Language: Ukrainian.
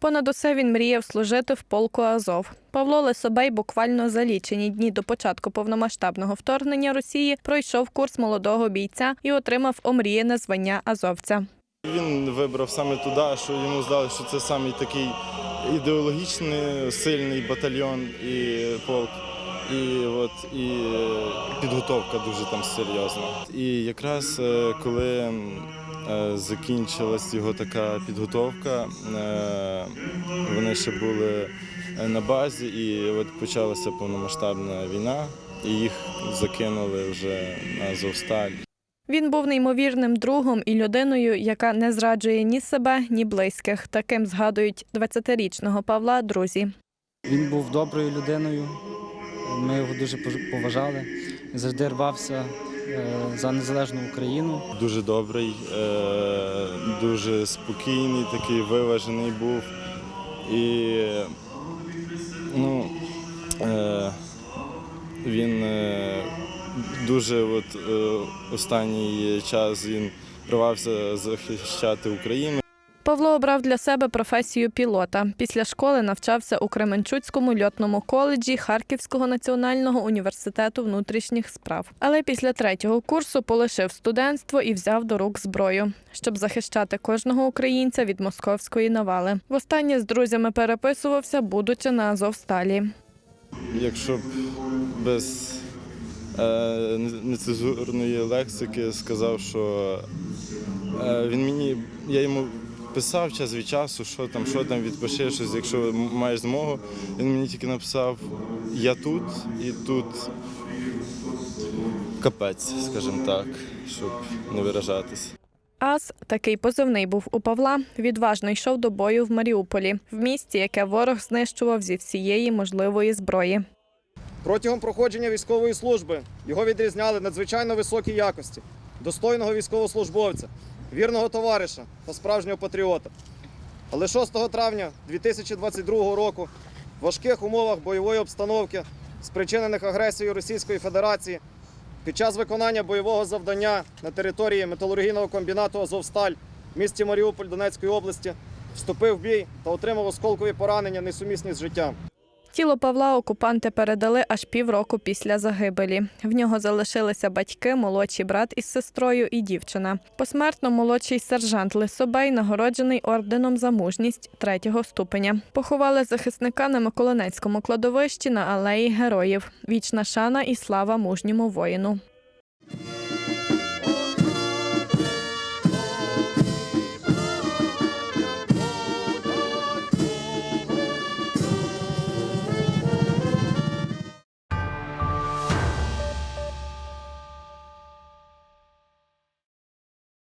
Понад усе він мріяв служити в полку Азов. Павло Лесобей буквально за лічені дні до початку повномасштабного вторгнення Росії пройшов курс молодого бійця і отримав омріяне звання азовця. Він вибрав саме туди, що йому здалося, що це саме такий ідеологічний сильний батальйон і полк. І от і підготовка дуже там серйозна. І якраз е, коли е, закінчилась його така підготовка, е, вони ще були на базі, і от почалася повномасштабна війна, і їх закинули вже на Азовсталь. Він був неймовірним другом і людиною, яка не зраджує ні себе, ні близьких. Таким згадують 20-річного Павла друзі. Він був доброю людиною. Ми його дуже поважали. Завжди рвався е, за незалежну Україну. Дуже добрий, е, дуже спокійний, такий виважений був. І ну, е, він дуже от, останній час він рвався захищати Україну. Павло обрав для себе професію пілота. Після школи навчався у Кременчуцькому льотному коледжі Харківського національного університету внутрішніх справ. Але після третього курсу полишив студентство і взяв до рук зброю, щоб захищати кожного українця від московської навали. Востаннє з друзями переписувався, будучи на Азовсталі. Якщо б без е, нецензурної лексики сказав, що е, він мені, я йому писав час від часу, що там, що там, відпиши щось, якщо маєш змогу. Він мені тільки написав Я тут і тут капець, скажімо так, щоб не виражатись. Ас, такий позивний був у Павла, відважно йшов до бою в Маріуполі, в місті, яке ворог знищував зі всієї можливої зброї. Протягом проходження військової служби його відрізняли надзвичайно високі якості, достойного військовослужбовця, вірного товариша та справжнього патріота. Але 6 травня 2022 року в важких умовах бойової обстановки, спричинених агресією Російської Федерації, під час виконання бойового завдання на території металургійного комбінату Азовсталь в місті Маріуполь Донецької області вступив в бій та отримав осколкові поранення, несумісні з життям. Тіло Павла окупанти передали аж півроку після загибелі. В нього залишилися батьки, молодший брат із сестрою і дівчина. Посмертно молодший сержант Лисобей нагороджений орденом за мужність третього ступеня. Поховали захисника на Миколинецькому кладовищі на алеї героїв. Вічна шана і слава мужньому воїну.